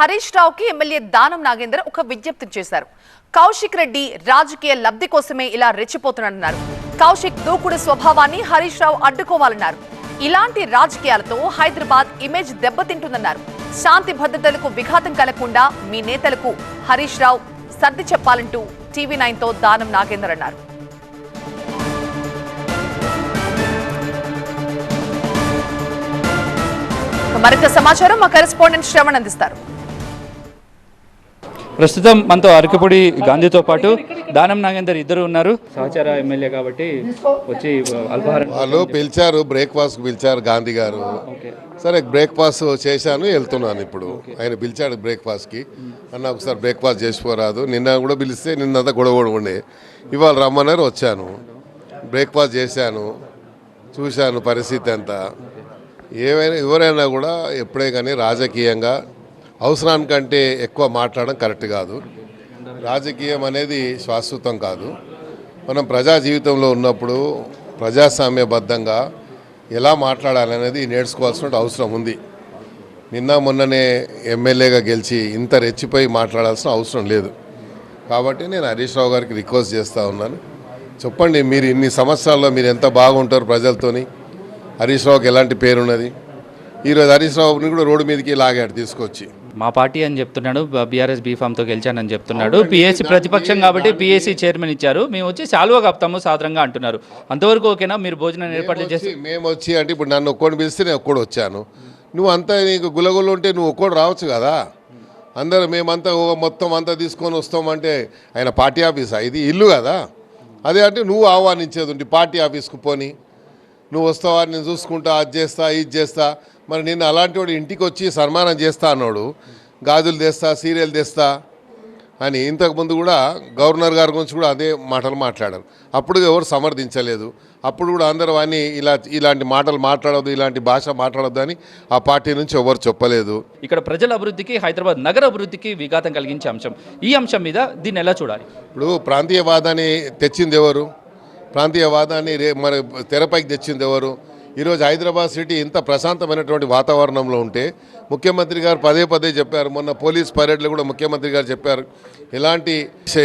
Harish రావుకి MLA Danam Nagender ఒక విజ్ఞప్తి చేశారు. కౌశిక్ రెడ్డి రాజకీయ లబ్ధి కోసమే ఇలా రెచ్చిపోతున్నారన్నారు కౌశిక్ దూకుడు స్వభావాన్ని హరీష్ రావు అడ్డుకోవాలన్నారు. ఇలాంటి రాజకీయాలతో హైదరాబాద్ ఇమేజ్ దెబ్బతింటుందన్నారు. శాంతి భద్రతలకు విఘాతం కలగకుండా మీ నేతలకు హరీష్ రావు సర్ది చెప్పాలంటూ టీవీ నైన్తో దానం నాగేందర్ అన్నారు. మరింత సమాచారం మా కరెస్పాండెంట్ శ్రవణ్ అందిస్తారు. ప్రస్తుతం మనతో అరకపొడి గాంధీతో పాటు దానం నాగేందర్ ఇద్దరు ఉన్నారు. సహచార ఎమ్మెల్యే కాబట్టి వచ్చి అల్పాహారం వాళ్ళు పిలిచారు బ్రేక్ఫాస్ట్ పిలిచారు గాంధీ గారు. సరే బ్రేక్ఫాస్ట్ చేశాను వెళ్తున్నాను ఇప్పుడు. ఆయన పిలిచాడు బ్రేక్ఫాస్ట్కి అన్న ఒకసారి బ్రేక్ఫాస్ట్ చేసిపోరాదు నిన్న కూడా పిలిస్తే నిన్నంతా గొడవ ఉండే. ఇవాళ రమ్మన్నారు వచ్చాను. బ్రేక్ఫాస్ట్ చేశాను చూశాను పరిస్థితి అంతా. ఏవైనా ఎవరైనా కూడా ఎప్పుడే కానీ రాజకీయంగా అవసరానికంటే ఎక్కువ మాట్లాడడం కరెక్ట్ కాదు. రాజకీయం అనేది శాశ్వతం కాదు. మనం ప్రజా జీవితంలో ఉన్నప్పుడు ప్రజాస్వామ్యబద్ధంగా ఎలా మాట్లాడాలనేది నేర్చుకోవాల్సిన అవసరం ఉంది. నిన్న మొన్ననే ఎమ్మెల్యేగా గెలిచి ఇంత రెచ్చిపోయి మాట్లాడాల్సిన అవసరం లేదు. కాబట్టి నేను హరీష్ రావు గారికి రిక్వెస్ట్ చేస్తూ ఉన్నాను. చెప్పండి మీరు ఇన్ని సంవత్సరాల్లో మీరు ఎంత బాగుంటారు ప్రజలతోని? హరీష్ రావుకి ఎలాంటి పేరున్నది? ఈరోజు హరీష్ రావుని కూడా రోడ్డు మీదకి లాగాడు తీసుకొచ్చి. మా పార్టీ అని చెప్తున్నాడు బీఆర్ఎస్ బీఫామ్తో గెలిచానని చెప్తున్నాడు. పిఎస్సి ప్రతిపక్షం కాబట్టి పిఎస్సి చైర్మన్ ఇచ్చారు. మేము వచ్చి శాలువా కప్తాము సాధారణంగా అంటున్నారు. అంతవరకు ఓకేనా? మీరు భోజనం ఏర్పాట్లు చేసి మేము వచ్చి అంటే ఇప్పుడు నన్ను ఒక్కడిని పిలిస్తే నేను ఒక్కడు వచ్చాను. నువ్వు అంతా నీకు గులగులు ఉంటే నువ్వు ఒక్కడు రావచ్చు కదా? అందరూ మేమంతా మొత్తం అంతా తీసుకొని వస్తామంటే ఆయన పార్టీ ఆఫీసా? ఇది ఇల్లు కదా? అదే అంటే నువ్వు ఆహ్వానించేది ఉంటే పార్టీ ఆఫీస్కు పోని. నువ్వు వస్తావా? నేను చూసుకుంటా అది చేస్తా ఇది చేస్తా. మరి నేను అలాంటి వాడు ఇంటికి వచ్చి సన్మానం చేస్తా అన్నాడు. గాజులు తెస్తా సీరియల్ తెస్తా అని ఇంతకుముందు కూడా గవర్నర్ గారి గురించి కూడా అదే మాటలు మాట్లాడారు. అప్పుడు ఎవరు సమర్థించలేదు. అప్పుడు కూడా అందరూ అని ఇలా ఇలాంటి మాటలు మాట్లాడొద్దు ఇలాంటి భాష మాట్లాడొద్దు అని ఆ పార్టీ నుంచి ఎవరు చెప్పలేదు. ఇక్కడ ప్రజల అభివృద్ధికి హైదరాబాద్ నగర అభివృద్ధికి విఘాతం కలిగించే అంశం. ఈ అంశం మీద దీన్ని ఎలా చూడాలి? ఇప్పుడు ప్రాంతీయవాదాన్ని తెచ్చింది ఎవరు? ప్రాంతీయవాదాన్ని రే మరి తెరపైకి తెచ్చింది ఎవరు? ఈరోజు హైదరాబాద్ సిటీ ఇంత ప్రశాంతమైనటువంటి వాతావరణంలో ఉంటే ముఖ్యమంత్రి గారు పదే పదే చెప్పారు. మొన్న పోలీస్ పరేడ్లో కూడా ముఖ్యమంత్రి గారు చెప్పారు. ఎలాంటి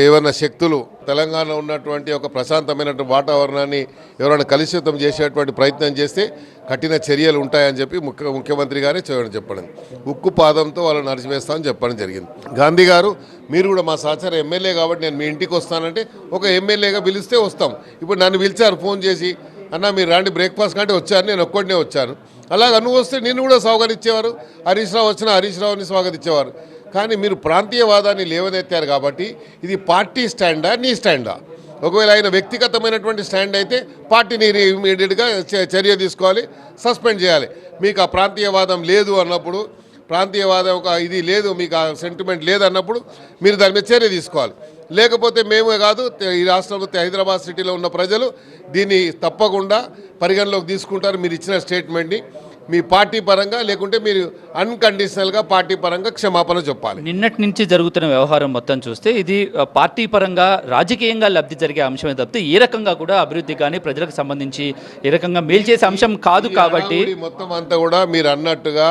ఏమైనా శక్తులు తెలంగాణలో ఉన్నటువంటి ఒక ప్రశాంతమైనటువంటి వాతావరణాన్ని ఎవరైనా కలుషితం చేసేటువంటి ప్రయత్నం చేస్తే కఠిన చర్యలు ఉంటాయని చెప్పి ముఖ్య ముఖ్యమంత్రి గారే చేయడం చెప్పడం. ఉక్కు పాదంతో వాళ్ళు నడిచివేస్తామని చెప్పడం జరిగింది. గాంధీ గారు మీరు కూడా మా సహచార ఎమ్మెల్యే కాబట్టి నేను మీ ఇంటికి వస్తానంటే ఒక ఎమ్మెల్యేగా పిలిస్తే వస్తాం. ఇప్పుడు నన్ను పిలిచారు ఫోన్ చేసి అన్న మీరు రాండి బ్రేక్ఫాస్ట్ కంటే వచ్చారు నేను ఒక్కడినే వచ్చాను. అలాగ నువ్వు వస్తే నిన్ను కూడా స్వాగతించేవారు. హరీష్ రావు వచ్చిన హరీష్ రావుని స్వాగతించేవారు. కానీ మీరు ప్రాంతీయవాదాన్ని లేవనెత్తారు కాబట్టి ఇది పార్టీ స్టాండా నీ స్టాండా? ఒకవేళ ఆయన వ్యక్తిగతమైనటువంటి స్టాండ్ అయితే పార్టీని ఇమీడియట్గా చర్య తీసుకోవాలి సస్పెండ్ చేయాలి. మీకు ఆ ప్రాంతీయవాదం లేదు అన్నప్పుడు ప్రాంతీయవాదం ఒక ఇది లేదు మీకు ఆ సెంటిమెంట్ లేదన్నప్పుడు మీరు దాని మీద చర్య తీసుకోవాలి. లేకపోతే మేమే కాదు ఈ రాష్ట్రంలో హైదరాబాద్ సిటీలో ఉన్న ప్రజలు దీన్ని తప్పకుండా పరిగణలోకి తీసుకుంటారు. మీరు ఇచ్చిన స్టేట్మెంట్ని మీ పార్టీ పరంగా లేకుంటే మీరు అన్కండిషనల్గా పార్టీ పరంగా క్షమాపణ చెప్పాలి. నిన్నటి నుంచి జరుగుతున్న వ్యవహారం మొత్తం చూస్తే ఇది పార్టీ పరంగా రాజకీయంగా లబ్ధి జరిగే అంశమే తప్పితే ఏ రకంగా కూడా అభివృద్ధి కానీ ప్రజలకు సంబంధించి ఏ రకంగా మేలు చేసే అంశం కాదు కాబట్టి మొత్తం అంతా కూడా మీరు అన్నట్టుగా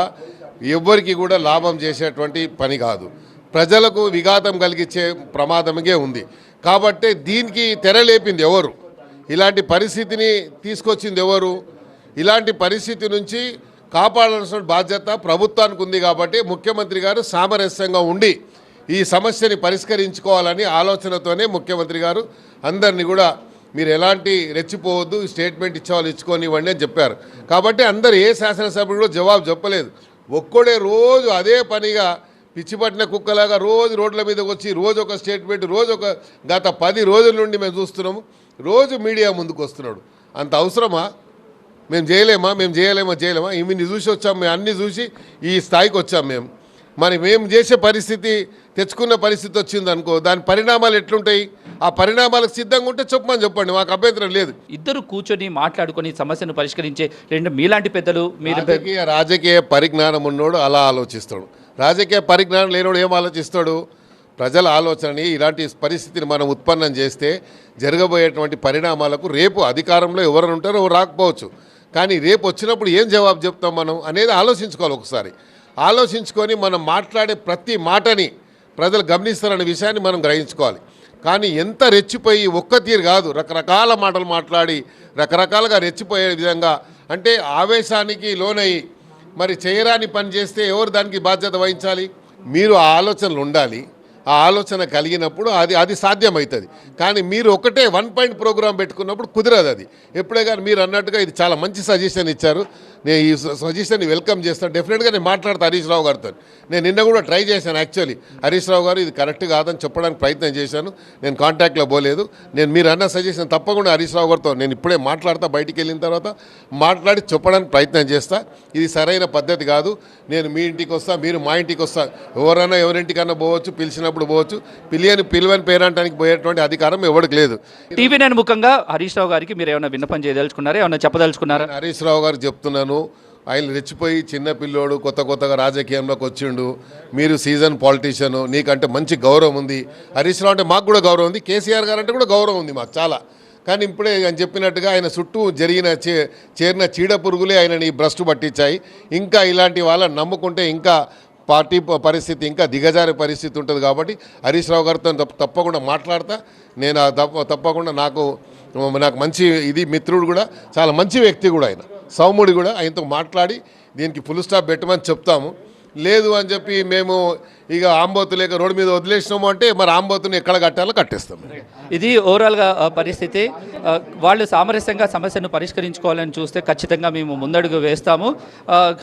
ఎవ్వరికి కూడా లాభం చేసేటువంటి పని కాదు. ప్రజలకు విఘాతం కలిగించే ప్రమాదమే ఉంది. కాబట్టి దీనికి తెరలేపింది ఎవరు? ఇలాంటి పరిస్థితిని తీసుకొచ్చింది ఎవరు? ఇలాంటి పరిస్థితి నుంచి కాపాడాల్సిన బాధ్యత ప్రభుత్వానికి ఉంది కాబట్టి ముఖ్యమంత్రి గారు సామరస్యంగా ఉండి ఈ సమస్యని పరిష్కరించుకోవాలని ఆలోచనతోనే ముఖ్యమంత్రి గారు అందరినీ కూడా మీరు ఎలాంటి రెచ్చిపోవద్దు స్టేట్మెంట్ ఇచ్చేవాళ్ళు ఇచ్చుకోనివ్వండి అని చెప్పారు. కాబట్టి అందరు ఏ శాసనసభ్యుడు కూడా జవాబు చెప్పలేదు. ఒక్కడే రోజు అదే పనిగా పిచ్చిపట్టిన కుక్కలాగా రోజు రోడ్ల మీదకి వచ్చి రోజు ఒక స్టేట్మెంట్ రోజు ఒక గత పది రోజుల నుండి మేము చూస్తున్నాము. రోజు మీడియా ముందుకు వస్తున్నాడు. అంత అవసరమా? మేము చేయలేమా? మేము చేయలేమా? చేయలేమా? ఇన్ని చూసి వచ్చాం మేము అన్ని చూసి ఈ స్థాయికి వచ్చాం మేము. మరి మేము చేసే పరిస్థితి తెచ్చుకున్న పరిస్థితి వచ్చింది అనుకో దాని పరిణామాలు ఎట్లుంటాయి? ఆ పరిణామాలకు సిద్ధంగా ఉంటే చెప్పమని చెప్పండి మాకు అభ్యంతరం లేదు. ఇద్దరు కూర్చొని మాట్లాడుకొని సమస్యను పరిష్కరించే రెండు మీలాంటి పెద్దలు మీరు రాజకీయ రాజకీయ పరిజ్ఞానం ఉన్నోడు అలా ఆలోచిస్తాడు. రాజకీయ పరిజ్ఞానం లేనివాడు ఏం ఆలోచిస్తాడు? ప్రజల ఆలోచనని ఇలాంటి పరిస్థితిని మనం ఉత్పన్నం చేస్తే జరగబోయేటువంటి పరిణామాలకు రేపు అధికారంలో ఎవరైనా ఉంటారో రాకపోవచ్చు. కానీ రేపు వచ్చినప్పుడు ఏం జవాబు చెప్తాం మనం అనేది ఆలోచించుకోవాలి ఒకసారి. ఆలోచించుకొని మనం మాట్లాడే ప్రతి మాటని ప్రజలు గమనిస్తారనే విషయాన్ని మనం గ్రహించుకోవాలి. కానీ ఎంత రెచ్చిపోయి ఒక్క తీరు కాదు రకరకాల మాటలు మాట్లాడి రకరకాలుగా రెచ్చిపోయే విధంగా అంటే ఆవేశానికి లోనయ్యి మరి చేయరాని పని చేస్తే ఎవరు దానికి బాధ్యత వహించాలి? మీరు ఆ ఆలోచనలు ఉండాలి. ఆ ఆలోచన కలిగినప్పుడు అది అది సాధ్యమవుతుంది. కానీ మీరు ఒకటే వన్ పాయింట్ ప్రోగ్రామ్ పెట్టుకున్నప్పుడు కుదరదు అది. ఎప్పుడే కానీ మీరు అన్నట్టుగా ఇది చాలా మంచి సజెషన్ ఇచ్చారు. నేను ఈ సజెషన్ని వెల్కమ్ చేస్తాను డెఫినెట్గా నేను మాట్లాడతాను హరీష్ రావు గారితో. నేను నిన్న కూడా ట్రై చేశాను యాక్చువల్లీ హరీష్ రావు గారు ఇది కరెక్ట్ కాదని చెప్పడానికి ప్రయత్నం చేశాను. నేను కాంటాక్ట్లో పోలేదు. నేను మీరు అన్న సజెషన్ తప్పకుండా హరీష్ రావు గారితో నేను ఇప్పుడే మాట్లాడతా బయటికి వెళ్ళిన తర్వాత మాట్లాడి చెప్పడానికి ప్రయత్నం చేస్తా. ఇది సరైన పద్ధతి కాదు. నేను మీ ఇంటికి వస్తా మీరు మా ఇంటికి వస్తా. ఎవరైనా ఎవరింటికన్నా పోవచ్చు పిలిచినప్పుడు పోవచ్చు. పిలియని పిలువని పేరంటానికి పోయేటువంటి అధికారం ఎవరికి లేదు. టీవీ నేను ముఖంగా హరీష్ రావు గారికి మీరు ఏమైనా విన్నపం చేయదలుచుకున్నారా? ఏమైనా చెప్పదలుచుకున్నారా? హరీష్ రావు గారు చెప్తున్నాను. ఆయన రెచ్చిపోయి చిన్న పిల్లోడు కొత్త కొత్తగా రాజకీయంలోకి వచ్చిండు. మీరు సీజన్ పాలిటీషియన్ నీకంటే మంచి గౌరవం ఉంది. హరీష్ రావు అంటే మాకు కూడా గౌరవం ఉంది. కేసీఆర్ గారు అంటే కూడా గౌరవం ఉంది మాకు చాలా. కానీ ఇప్పుడే ఆయన చెప్పినట్టుగా ఆయన చుట్టూ జరిగిన చే చేరిన చీడ పురుగులే ఆయనని భ్రష్టు పట్టించాయి. ఇంకా ఇలాంటి వాళ్ళని నమ్ముకుంటే ఇంకా పార్టీ పరిస్థితి ఇంకా దిగజారే పరిస్థితి ఉంటుంది కాబట్టి హరీష్ రావు గారితో తప్పకుండా మాట్లాడతా. నేను ఆ తప్ప తప్పకుండా నాకు నాకు మంచి ఇది మిత్రుడు కూడా చాలా మంచి వ్యక్తి కూడా ఆయన. సౌముడి కూడా ఆయనతో మాట్లాడి దీనికి ఫుల్ స్టాప్ పెట్టమని చెప్తాము. లేదు అని చెప్పి మేము ఇక ఆంబోతు లేక రోడ్డు మీద వదిలేసినాము అంటే మరి ఆంబోతుని ఎక్కడ కట్టాలో కట్టేస్తాం. ఇది ఓవరాల్గా పరిస్థితి. వాళ్ళు సామరస్యంగా సమస్యను పరిష్కరించుకోవాలని చూస్తే ఖచ్చితంగా మేము ముందడుగు వేస్తాము.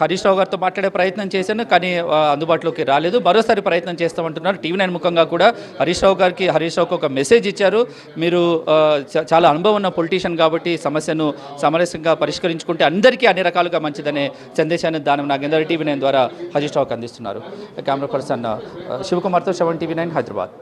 హరీష్ రావు గారితో మాట్లాడే ప్రయత్నం చేశాను కానీ అందుబాటులోకి రాలేదు. మరోసారి ప్రయత్నం చేస్తామంటున్నారు. టీవీ నైన్ ముఖంగా కూడా హరీష్ రావు గారికి హరీష్ రావుకి ఒక మెసేజ్ ఇచ్చారు. మీరు చ- చాలా అనుభవం ఉన్న పొలిటీషియన్ కాబట్టి సమస్యను సామరస్యంగా పరిష్కరించుకుంటే అందరికీ అన్ని రకాలుగా మంచిదనే సందేశాన్ని దానం నాగేందర్ టీవీ నైన్ ద్వారా హరీష్ రావుకి అందిస్తున్నారు. కెమెరా పర్సన్ శివకుమార్తో సెవెన్ టీవీ నైన్ హైదరాబాద్.